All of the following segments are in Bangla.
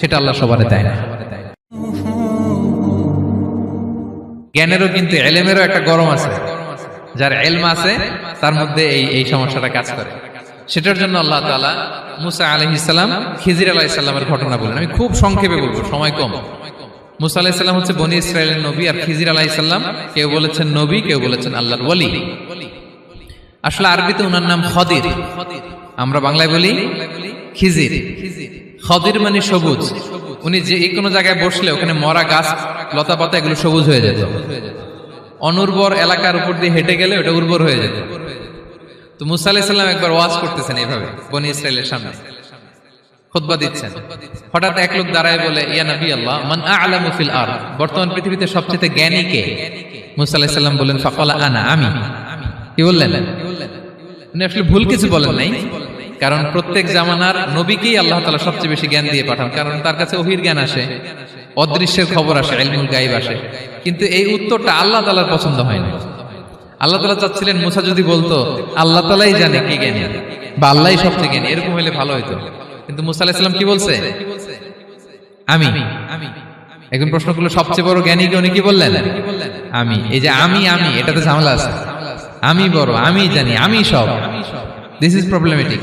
সেটা আল্লাহ সবারে দেয় না। জ্ঞানেরও কিন্তু এলেমেরও একটা গরম আছে। যার এলম আছে, তার মধ্যে এই এই সমস্যাটা কাজ করে। সেটার জন্য আল্লাহ তাআলা মুসা আলাইহিস সালাম খিজির আলাইহিস সালামের ঘটনা বলেন আমি খুব সংক্ষেপে বলব, সময় কম। মুসা আলাইহিস সালাম হচ্ছে বনি ইসরায়েলের নবী আর খিজির আলাইহিস সালাম কেউ বলেছেন নবী, কেউ বলেছেন আল্লাহর ওয়ালি। আসলে আরবিতে ওনার নাম খদির। আমরা বাংলায় বলি খিজির। খদির মানে সবুজ। উনি যে কোনো জায়গায় বসলে ওখানে মরা গাছ, লতা পাতা, এগুলো সবুজ হয়ে যেত। অনুর্বর এলাকার উপর দিয়ে হেঁটে গেলে ওটা উর্বর হয়ে যেত। তো মুসা আলাইসাল্লাম একবার ওয়াজ করতেছেন এইভাবে, বনি ইসরায়েলের সামনে। খুতবা দিচ্ছেন। হঠাৎ এক লোক দাঁড়ায় বলে, ইয়া নবী আল্লাহ, মান আ'লামু ফিল আরদ? বর্তমান পৃথিবীতে সবচেয়ে জ্ঞানী কে? মুসা আলাইহিস সালাম বলেন ফাকালা আনা আমি কি বললেন? উনি আসলে ভুল কিছু বলেন নাই। কারণ প্রত্যেক জামানার নবীকেই আল্লাহ তাআলা সবচেয়ে বেশি জ্ঞান দিয়ে পাঠান, কারণ তার কাছে ওহির জ্ঞান আসে, অদৃশ্যের খবর আসে, ইলমুল গায়ব আসে। কিন্তু এই উত্তরটা আল্লাহ তাআলার পছন্দ হয় না আল্লাহ তাআলা চাচ্ছিলেন, মুসা যদি বলতো, আল্লাহ তালাই জানে কি জ্ঞানী, বা আল্লাহই সবচেয়ে জ্ঞানী, এরকম হলে ভালো হতো কিন্তু মুসা আলাইহিস সালাম কি বলছে? আমি। আমি এখন প্রশ্ন করল, সবচেয়ে বড় জ্ঞানী কে উনি কি বললেন? আমি। এই যে আমি আমি, এটাতে ঝামেলা আছে। আমি বড়, আমি জানি, আমি সব। দিস ইজ প্রবলেমেটিক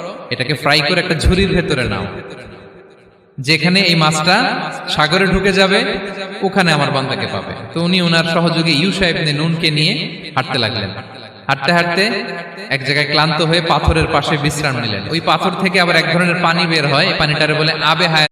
এটাকে ফ্রাই করে একটা ঝুড়ির ভেতরে নাও। যেখানে এই মাছটা সাগরে ঢুকে যাবে, ওখানে আমার বান্দাকে পাবে। তো উনি ওনার সহযোগী ইউ সাহেব নুনকে নিয়ে হাঁটতে লাগলেন। হাঁটতে হাঁটতে এক জায়গায় ক্লান্ত হয়ে পাথরের পাশে বিশ্রাম নিলেন। ওই পাথর থেকে আবার এক ধরনের পানি বের হয়। পানিটারে বলে আবে হায়।